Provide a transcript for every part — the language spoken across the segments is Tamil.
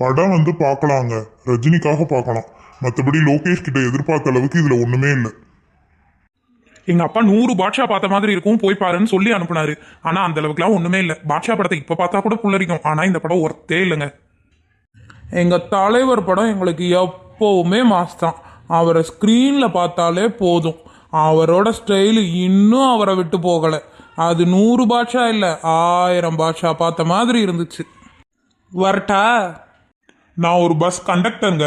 படம் வந்து பார்க்கலாங்க. ரஜினிக்காக பார்க்கலாம். மற்றபடி லோகேஷ் கிட்ட எதிர்பார்த்த அளவுக்கு இதுல ஒண்ணுமே இல்லை. எங்க அப்பா நூறு பாட்ஷா பார்த்த மாதிரி இருக்கும். போய் பாருன்னு சொல்லி அனுப்புனாரு. ஆனா அந்த அளவுக்குலாம் ஒண்ணுமே இல்லை. பாட்ஷா படத்தை இப்ப பார்த்தா கூட புல்லரிக்கும். ஆனா இந்த படம் ஒர்த்தே இல்லைங்க. எங்க தலைவர் படம் எங்களுக்கு எப்பவுமே மாஸ் தான். அவரை ஸ்க்ரீன்ல பார்த்தாலே போதும். அவரோட ஸ்டைலு இன்னும் அவரை விட்டு போகல. அது நூறு பாட்ஷா இல்லை ஆயிரம் பாட்ஷா பார்த்த மாதிரி இருந்துச்சு. வரட்டா? நான் ஒரு பஸ் கண்டக்டருங்க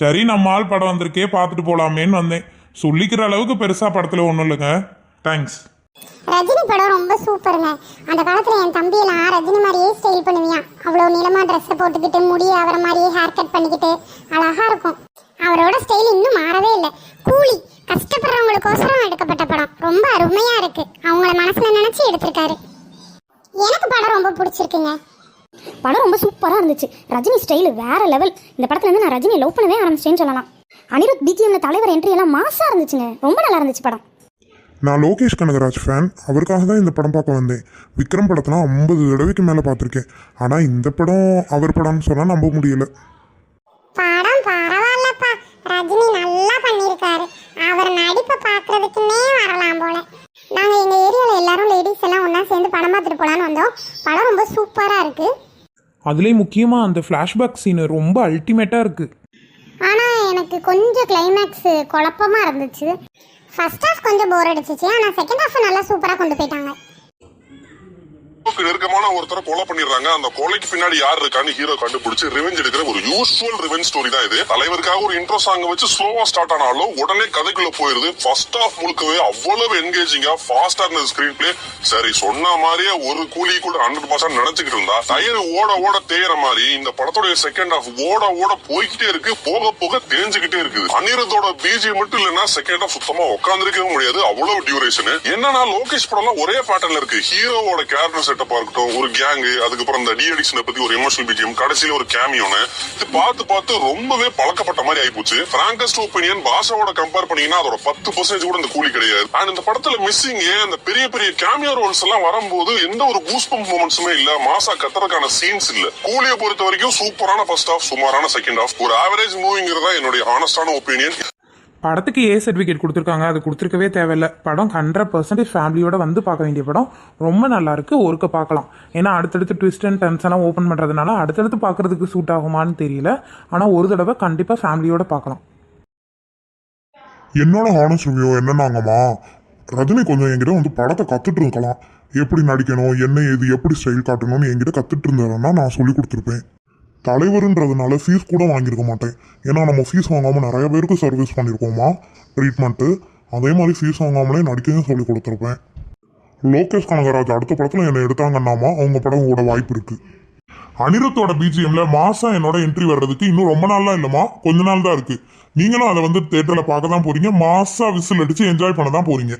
சரி நம்ம ஆள் படம் வந்திருக்கே பார்த்துட்டு போலாமேன்னு வந்தேன். சொல்லிக்கிற அளவுக்கு பெருசா படத்துல ஒன்றும் இல்லைங்க. தேங்க்ஸ் ரஜினி படம் ரொம்ப சூப்பருங்க. அந்த காலத்துல என் தம்பியெல்லாம் ரஜினி மாதிரியே ஸ்டைல் பண்ணுவியான் அவ்வளோ நீளமா ட்ரெஸ்ஸை போட்டுக்கிட்டு முடிய அவரை மாதிரியே ஹேர் கட் பண்ணிக்கிட்டு அழகா இருக்கும். அவரோட ஸ்டைல் இன்னும் மாறவே இல்லை. கூலி கஷ்டப்படுறவங்களுக்கோசரம் எடுக்கப்பட்ட படம். ரொம்ப அருமையா இருக்கு. அவங்கள மனசுல நினைச்சு எடுத்திருக்காரு. எனக்கு படம் ரொம்ப பிடிச்சிருக்குங்க. படம் ரொம்ப சூப்பராக இருந்துச்சு. ரஜினி ஸ்டைல் வேற லெவல் இந்த படத்துல இருந்து நான் ரஜினியை லவ் பண்ணவே ஆரம்பிச்சிட்டேன்னு சொல்லலாம். அனிருத் பிஜிஎம்ல தலைவர் என்ட்ரி எல்லாம் மாசா இருந்துச்சுங்க. ரொம்ப நல்லா இருந்துச்சு படம். நான் லோகேஷ் கனகராஜ் ஃபேன் அவருக்காக தான் இந்த படம் பார்க்க வந்தேன். விக்ரம் படத்தெல்லாம் ஐம்பது தடவைக்கு மேலே பார்த்துருக்கேன். ஆனால் இந்த படம் அவர் படம்னு சொன்னால் நம்ப முடியல. படம் பரவாயில்லப்பா. ரஜினி நல்லா பண்ணியிருக்காரு. அவர் நடிப்பை பார்க்கறதுக்குன்னே வரலாம் போல. நாங்கள் எங்கள் ஏரியாவில் எல்லாரும் லேடிஸ் பார்த்துட்டு போகலான்னு வந்தோம். படம் ரொம்ப சூப்பராக இருக்கு. அதுலேயும் முக்கியமாக அந்த ஃப்ளாஷ்பேக் சீனு ரொம்ப அல்டிமேட்டாக இருக்கு. ஆனால் எனக்கு கொஞ்சம் கிளைமேக்ஸ் குழப்பமாக இருந்துச்சு. ஃபர்ஸ்ட் ஹாஃப் கொஞ்சம் போர் அடிச்சிச்சு. ஆனால் செகண்ட் ஹாஃப் நல்லா சூப்பராக கொண்டு போயிட்டாங்க. ஹீரோக்கு நெருக்கமான ஒருத்தரை கொலை பண்ணிடுறாங்க. அந்த கொலைக்கு பின்னாடி யார் இருக்கான்னு ஹீரோ கண்டுபிடிச்சு ரிவெஞ்ச் எடுக்கிற ஒரு யூஸ்வல் ரிவெஞ்ச் ஸ்டோரி தான் இது. தலைவருக்காக ஒரு இன்ட்ரோ சாங் வச்சு ஸ்லோவா ஸ்டார்ட் ஆனாலும் உடனே கதைக்குள்ள போயிருது. ஃபர்ஸ்ட் ஆஃப் முழுக்கவே அவ்வளவு என்கேஜிங்கா ஃபாஸ்டா இருந்த ஸ்கிரீன் பிளே சரி சொன்ன மாதிரியே ஒரு கூலி கூட ஹண்ட்ரட் பர்சன்ட் நினைச்சுக்கிட்டு இருந்தா டயர் ஓட ஓட தேயற மாதிரி இந்த படத்தோட செகண்ட் ஆஃப் ஓட ஓட போய்கிட்டே இருக்கு போக போக தெரிஞ்சுக்கிட்டே இருக்குது. அனிருத்தோட பிஜி மட்டும் இல்லைன்னா செகண்ட் ஆஃப் சுத்தமா உட்காந்துருக்கவே முடியாது. அவ்வளவு டியூரேஷன் என்னன்னா லோகேஷ் படம்லாம் ஒரே பேட்டர்ல இருக்கு. ஹீரோவோட கேரக்டர் செட்டப்பா இருக்கட்டும் ஒரு கேங்கு அதுக்கப்புறம் இந்த டி அடிக்ஷனை பத்தி ஒரு எமோஷனல் பிஜிஎம் கடைசியில ஒரு கேமியோன்னு இது பார்த்து பார்த்து ரொம்பவே பழக்கப்பட்ட மாதிரி ஆயிப்போச்சு. பிராங்கஸ்ட் ஒப்பீனியன் பாஷாவோட கம்பேர் பண்ணீங்கன்னா அதோட பத்து பர்சன்டேஜ் கூட இந்த கூலி கிடையாது. அண்ட் இந்த படத்துல மிஸ்ஸிங் அந்த பெரிய பெரிய கேமியோ ரோல்ஸ் எல்லாம் வரும்போது எந்த ஒரு பூஸ்பம் மூமெண்ட்ஸுமே இல்ல. மாசா கத்துறதுக்கான சீன்ஸ் இல்ல. கூலியை பொறுத்த வரைக்கும் சூப்பரான ஃபர்ஸ்ட் ஹாஃப் சுமாரான செகண்ட் ஹாஃப் ஒரு ஆவரேஜ் மூவிங்கிறதா என்னுடைய ஆனஸ்டான ஒப்பீனியன் படத்துக்கு ஏ சர்டிஃபிகேட் கொடுத்துருக்காங்க. அது கொடுத்துருக்கவே தேவையில்ல. படம் ஹண்ட்ரட் பர்சன்டேஜ் ஃபேமிலியோட வந்து பார்க்க வேண்டிய படம். ரொம்ப நல்லா இருக்கு. ஒருக்க பார்க்கலாம். ஏன்னா அடுத்தடுத்து ட்விஸ்ட் அண்ட் டர்ன்ஸ் எல்லாம் ஓப்பன் பண்ணுறதுனால அடுத்தடுத்து பார்க்கறதுக்கு சூட் ஆகுமான்னு தெரியல. ஆனால் ஒரு தடவை கண்டிப்பாக ஃபேமிலியோட பார்க்கலாம். என்னோட ஹானஸ் ரிவ்யூ என்னன்னாங்கம்மா ரஜினி கொஞ்சம் என்கிட்ட வந்து படத்தை கற்றுட்டு இருக்கலாம். எப்படி நடிக்கணும் என்ன எது எப்படி ஸ்டைல் காட்டணும்னு என்கிட்ட கற்றுட்டு இருந்தாருன்னா நான் சொல்லி கொடுத்துருப்பேன். தலைவருன்றதுனால ஃபீஸ் கூட வாங்கியிருக்க மாட்டேன். ஏன்னா நம்ம ஃபீஸ் வாங்காமல் நிறைய பேருக்கு சர்வீஸ் பண்ணியிருக்கோமா? ட்ரீட்மெண்ட்டு அதே மாதிரி ஃபீஸ் வாங்காமலே நடிக்கவும் சொல்லி கொடுத்துருப்பேன். லோகேஷ் கனகராஜ் அடுத்த படத்தில் என்னை எடுத்தாங்கன்னாமா? அவங்க படம் ஓட வாய்ப்பு இருக்கு. அனிருத்தோட பிஜிஎம்ல மாசா என்னோட என்ட்ரி வர்றதுக்கு இன்னும் ரொம்ப நாள்லாம் இல்லைம்மா. கொஞ்ச நாள் தான் இருக்கு. நீங்களும் அதை வந்து தேட்டரில் பார்க்க தான் போறீங்க. மாசா விசில் அடிச்சு என்ஜாய் பண்ண தான் போறீங்க.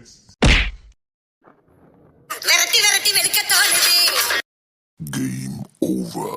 விரட்டி விரட்டி வெளுக்கத்தானது Game over.